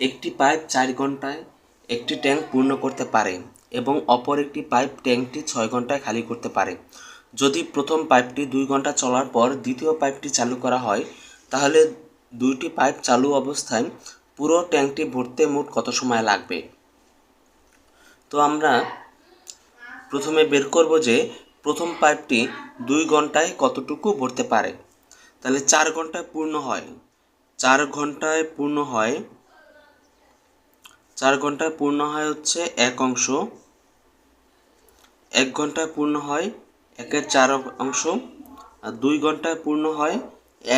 একটি পাইপ চার ঘন্টায় একটি ট্যাঙ্ক পূর্ণ করতে পারে এবং অপর একটি পাইপ ট্যাঙ্কটি ছয় ঘন্টায় খালি করতে পারে। যদি প্রথম পাইপটি দুই ঘণ্টা চলার পর দ্বিতীয় পাইপটি চালু করা হয়, তাহলে দুইটি পাইপ চালু অবস্থায় পুরো ট্যাঙ্কটি ভরতে মোট কত সময় লাগবে? তো আমরা প্রথমে বের করব যে প্রথম পাইপটি দুই ঘন্টায় কতটুকু ভরতে পারে। তাহলে চার ঘন্টায় পূর্ণ হয়। চার ঘন্টায় পূর্ণ হয় চার ঘন্টায় পূর্ণ হয় হচ্ছে এক অংশ। এক ঘন্টায় পূর্ণ হয় একের চার অংশ আর দুই ঘন্টায় পূর্ণ হয়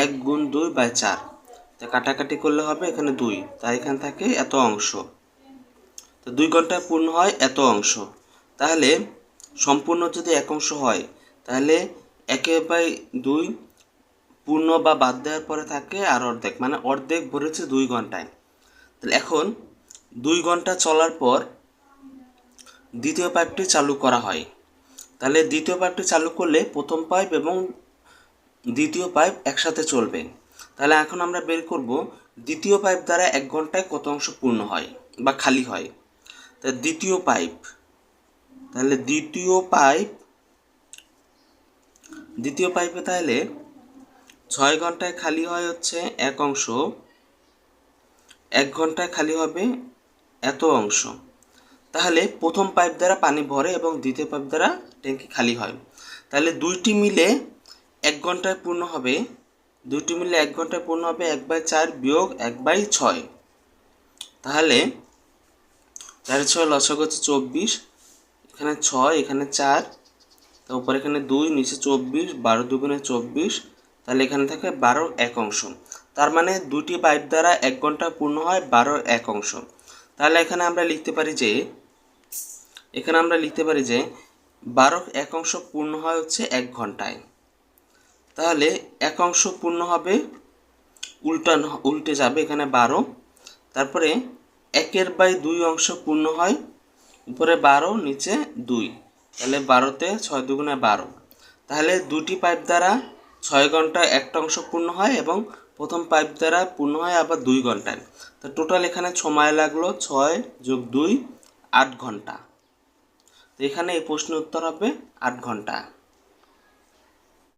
এক গুণ দুই বাই চার। তা কাটাকাটি করলে হবে এখানে দুই তাই এখান থেকে এত অংশ। তো দুই ঘন্টায় পূর্ণ হয় এত অংশ। তাহলে সম্পূর্ণ যদি এক অংশ হয়, তাহলে একে বাই দুই পূর্ণ বা বাদ দেওয়ার পরে থাকে আর অর্ধেক মানে অর্ধেক ভরেছে দুই ঘন্টায়। তাহলে এখন দুই ঘণ্টা চলার পর দ্বিতীয় পাইপটি চালু করা হয়। তাহলে দ্বিতীয় পাইপটি চালু করলে প্রথম পাইপ এবং দ্বিতীয় পাইপ একসাথে চলবে। তাহলে এখন আমরা বের করব, দ্বিতীয় পাইপ দ্বারা এক ঘন্টায় কত অংশ পূর্ণ হয় বা খালি হয়? তা দ্বিতীয় পাইপ তাহলে দ্বিতীয় পাইপ দ্বিতীয় পাইপে তাহলে ছয় ঘন্টায় খালি হয় হচ্ছে এক অংশ, এক ঘন্টায় খালি হবে এত অংশ। তাহলে প্রথম পাইপ দ্বারা পানি ভরে এবং দ্বিতীয় পাইপ দ্বারা ট্যাঙ্কি খালি হয়। তাহলে দুইটি মিলে এক ঘন্টায় পূর্ণ হবে। দুইটি মিলে এক ঘন্টায় পূর্ণ হবে এক বাই চার বিয়োগ এক বাই ছয়। তাহলে চার ছয় লসক হচ্ছে চব্বিশ। এখানে ছয়, এখানে চার। তারপর এখানে দুই, নিচে চব্বিশ, বারো দুগুণে চব্বিশ। তাহলে এখানে থাকে বারো এক অংশ। তার মানে দুটি পাইপ দ্বারা এক ঘণ্টা পূর্ণ হয় বারো এক অংশ। তাহলে এখানে আমরা লিখতে পারি যে, এখানে আমরা লিখতে পারি যে বারো এক অংশ পূর্ণ হয় হচ্ছে এক ঘন্টায়। তাহলে এক অংশ পূর্ণ হবে উল্টান উল্টে যাবে এখানে বারো। তারপরে একের বাই দুই অংশ পূর্ণ হয়, উপরে বারো, নিচে দুই। তাহলে বারোতে ছয় দুগুণে বারো। তাহলে দুটি পাইপ দ্বারা ছয় ঘন্টায় একটা অংশ পূর্ণ হয় এবং প্রথম পাইপ দ্বারা পূর্ণ হয় আবার দুই ঘন্টায়। তো টোটাল এখানে সময় লাগল, ছয় যোগ দুই, আট ঘণ্টা। তো এখানে এই প্রশ্নের উত্তর হবে আট ঘণ্টা।